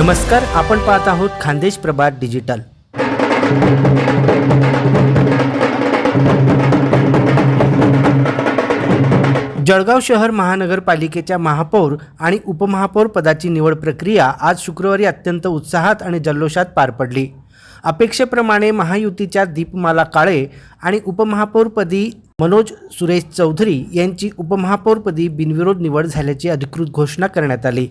नमस्कार आपण पाहत आहोत खानदेश प्रभात डिजिटल. जळगाव शहर महानगरपालिकेच्या महापौर आणि उपमहापौर पदाची निवड प्रक्रिया आज शुक्रवारी अत्यंत उत्साहात आणि जल्लोषात पार पडली. अपेक्षेप्रमाणे महायुतीच्या दीपमाला काळे आणि उपमहापौरपदी मनोज सुरेश चौधरी यांची उपमहापौरपदी बिनविरोध निवड झाल्याची अधिकृत घोषणा करण्यात आली.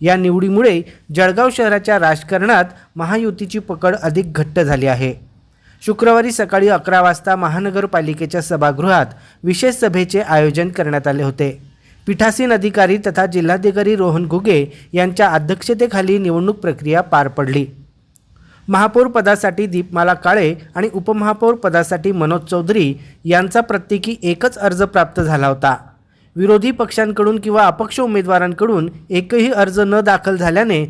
या निवडीमुळे जळगाव शहराच्या राजकारणात महायुतीची पकड अधिक घट्ट झाली आहे. शुक्रवारी सकाळी अकरा वाजता महानगरपालिकेच्या सभागृहात विशेष सभेचे आयोजन करण्यात आले होते. पीठासीन अधिकारी तथा जिल्हाधिकारी रोहन घुगे यांच्या अध्यक्षतेखाली निवडणूक प्रक्रिया पार पडली. महापौर पदासाठी दीपमाला काळे आणि उपमहापौर पदासाठी मनोज चौधरी यांचा प्रत्येकी एकच अर्ज प्राप्त झाला होता. विरोधी पक्षांकडून किंवा अपक्ष उमेदवारांकडून एकही अर्ज न दाखल झाल्याने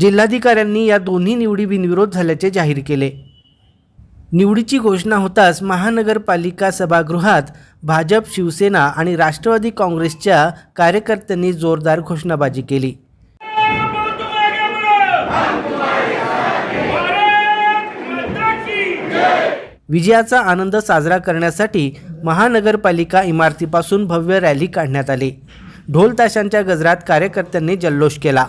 जिल्हाधिकाऱ्यांनी या दोन्ही निवडी बिनविरोध झाल्याचे जाहीर केले. निवडीची घोषणा होताच महानगरपालिका सभागृहात भाजप शिवसेना आणि राष्ट्रवादी काँग्रेसच्या कार्यकर्त्यांनी जोरदार घोषणाबाजी केली. विजयाचा आनंद साजरा करण्यासाठी महानगरपालिका इमारतीपासून भव्य रॅली काढण्यात आली. ढोल ताशांच्या गजरात कार्यकर्त्यांनी जल्लोष केला.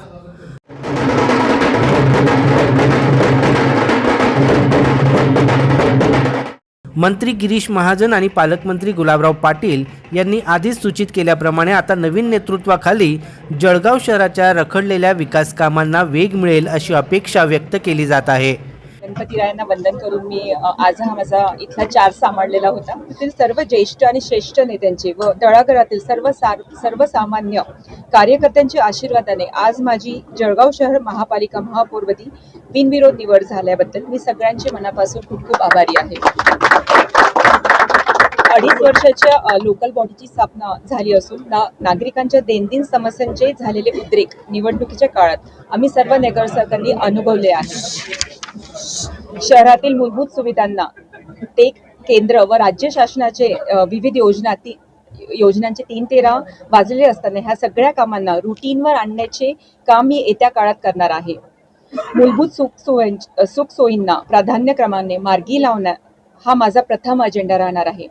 मंत्री गिरीश महाजन आणि पालकमंत्री गुलाबराव पाटील यांनी आधीच सूचित केल्याप्रमाणे आता नवीन नेतृत्वाखाली जळगाव शहराच्या रखडलेल्या विकास कामांना वेग मिळेल अशी अपेक्षा व्यक्त केली जात आहे. गणपतीरायांना वंदन करून मी आज हा माझा इथला चार सांभाळलेला होता. तेथील सर्व ज्येष्ठ आणि श्रेष्ठ नेत्यांचे व तळागाळातील सर्व सार सर्वसामान्य कार्यकर्त्यांच्या आशीर्वादाने आज माझी जळगाव शहर महापालिका महापौरपदी बिनविरोध निवड झाल्याबद्दल मी सगळ्यांचे मनापासून खूप खूप आभारी आहे. अडीच वर्षाच्या लोकल बॉडीची स्थापना झाली असून ना नागरिकांच्या दैनंदिन समस्यांचे झालेले उद्रेक निवडणुकीच्या काळात आम्ही सर्व नगरसेवकांनी अनुभवले आहे. शहरातील मूलभूत सुविधांना ते केंद्र व राज्य शासनाचे विविध योजना ती योजनांचे तीन तेरा वाजलेले असताना ह्या सगळ्या कामांना रुटीनवर आणण्याचे काम मी येत्या काळात करणार आहे. मूलभूत सुख सोयीं सुख सोयींना प्राधान्यक्रमाने मार्गी लावण्या हा माझा प्रथम अजेंडा राहणार आहे.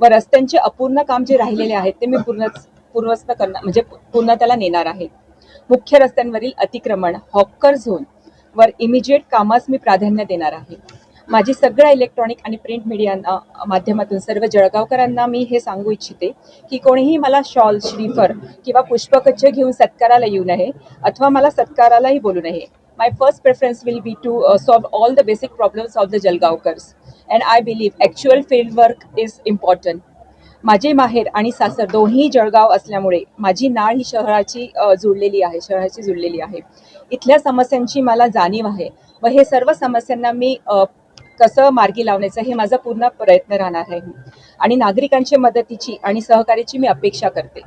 व रस्त्यांचे अपूर्ण काम जे राहिलेले आहेत ते मी पूर्ण पूर्वस्त करणार म्हणजे पूर्ण त्याला नेणार आहे. मुख्य रस्त्यांवरील अतिक्रमण हॉकर झोन वर इमिजिएट कामास मी प्राधान्य देणार आहे. माझी सगळ्या इलेक्ट्रॉनिक आणि प्रिंट मीडिया माध्यमातून सर्व जळगावकरांना मी हे सांगू इच्छिते की कोणीही मला शॉल श्रीफर किंवा पुष्पगच्छ घेऊन सत्काराला येऊ नये अथवा मला सत्कारालाही बोलू नये. My first preference will be to solve all the basic problems of the जळगावकर्स and I believe actual field work is important माझे माहेर आणि सासर दोन्ही जळगाव असल्यामुळे माझी नाळ ही शहराची जुळलेली आहे शहराची जुळलेली आहे. इथल्या समस्यांची मला जाणीव आहे व हे सर्व समस्यांना मी अ, कसं मार्गी लावण्याचं हे माझा पूर्ण प्रयत्न राहणार आहे. आणि नागरिकांच्या मदतीची आणि सहकार्याची मी अपेक्षा करते.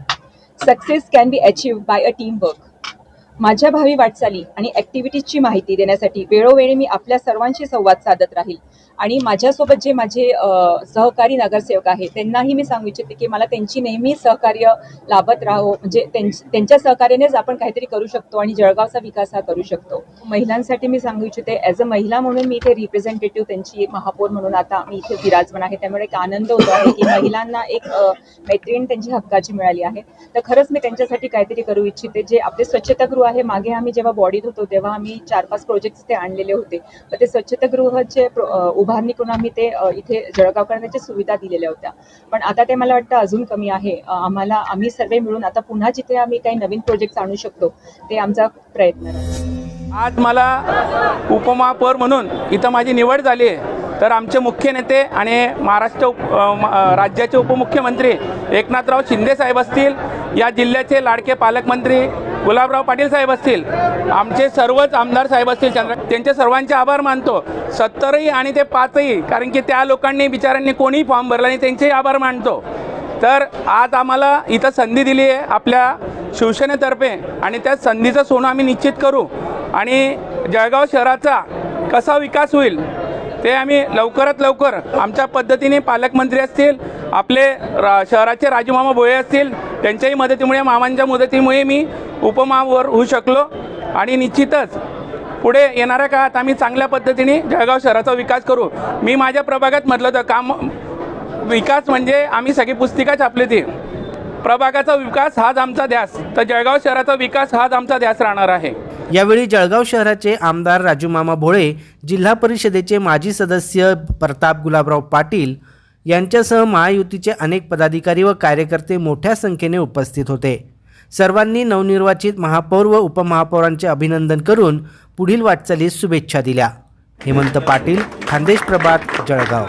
Success can be achieve by a team work माझ्या भावी वाटचाली आणि ॲक्टिव्हिटीजची माहिती देण्यासाठी वेळोवेळी मी आपल्या सर्वांशी संवाद साधत राहील. आणि माझ्यासोबत जे माझे सहकारी नगरसेवक आहेत त्यांनाही मी सांगू इच्छिते की मला त्यांची नेहमी सहकार्य लाभत राहो. म्हणजे त्यांच्या सहकार्यानेच आपण काहीतरी करू शकतो आणि जळगावचा विकास हा करू शकतो. महिलांसाठी मी सांगू इच्छिते ॲज अ महिला म्हणून मी इथे रिप्रेझेंटेटिव्ह त्यांची महापौर म्हणून आता मी इथे विराजमान आहे. त्यामुळे एक आनंद होतो आहे की महिलांना एक मैत्रीण त्यांची हक्काची मिळाली आहे. तर खरंच मी त्यांच्यासाठी काहीतरी करू इच्छिते. जे आपले स्वच्छतागृह आहे मागे आम्ही जेव्हा बॉडीत होतो तेव्हा आम्ही चार पाच प्रोजेक्ट ते आणलेले होते. तर ते स्वच्छतागृहाचे उभारणी करून आम्ही ते इथे जळगावकरांच्या सुविधा दिलेल्या होत्या. पण आता ते मला वाटतं अजून कमी आहे. आम्हाला आम्ही सर्व मिळून आता पुन्हा जिथे आम्ही काही नवीन प्रोजेक्ट आणू शकतो ते आमचा प्रयत्न आज मला उपमहापौर म्हणून इथं माझी निवड झाली आहे. तर आमचे मुख्य नेते आणि महाराष्ट्र उप राज्याचे उपमुख्यमंत्री एकनाथराव शिंदे साहेब असतील या जिल्ह्याचे लाडके पालकमंत्री गुलाबराव पाटील साहेब असतील आमचे सर्वच आमदार साहेब असतील चंद्र त्यांचे सर्वांचे आभार मानतो. सत्तरही आणि ते पाचही कारण की त्या लोकांनी बिचाऱ्यांनी कोणीही फॉर्म भरला आणि त्यांचेही आभार मानतो. तर आज आम्हाला इथं संधी दिली आहे आपल्या शिवसेनेतर्फे आणि त्या संधीचं सोनं आम्ही निश्चित करू. आणि जळगाव शहराचा कसा विकास होईल ते आम्ही लवकरात लवकर आमच्या पद्धतीने पालकमंत्री असतील आपले रा शहराचे राजूमामा भोये असतील त्यांच्याही मदतीमुळे मामांच्या मदतीमुळे मी उपमावर होऊ शकलो. आणि निश्चितच पुढे येणाऱ्या काळात आम्ही चांगल्या पद्धतीने जळगाव शहराचा विकास करू. मी माझ्या प्रभागात म्हटलं होतं काम विकास म्हणजे आम्ही सगळी पुस्तिका छापली ती. प्रभागाचा विकास हाच आमचा ध्यास. तर जळगाव शहराचा विकास हाच आमचा ध्यास राहणार आहे. यावेळी जळगाव शहराचे आमदार राजूमामा भोळे जिल्हा परिषदेचे माजी सदस्य प्रताप गुलाबराव पाटील यांच्यासह महायुतीचे अनेक पदाधिकारी व कार्यकर्ते मोठ्या संख्येने उपस्थित होते. सर्वांनी नवनिर्वाचित महापौर व उपमहापौरांचे अभिनंदन करून पुढील वाटचालीस शुभेच्छा दिल्या. हेमंत पाटील खानदेश प्रभात जळगाव.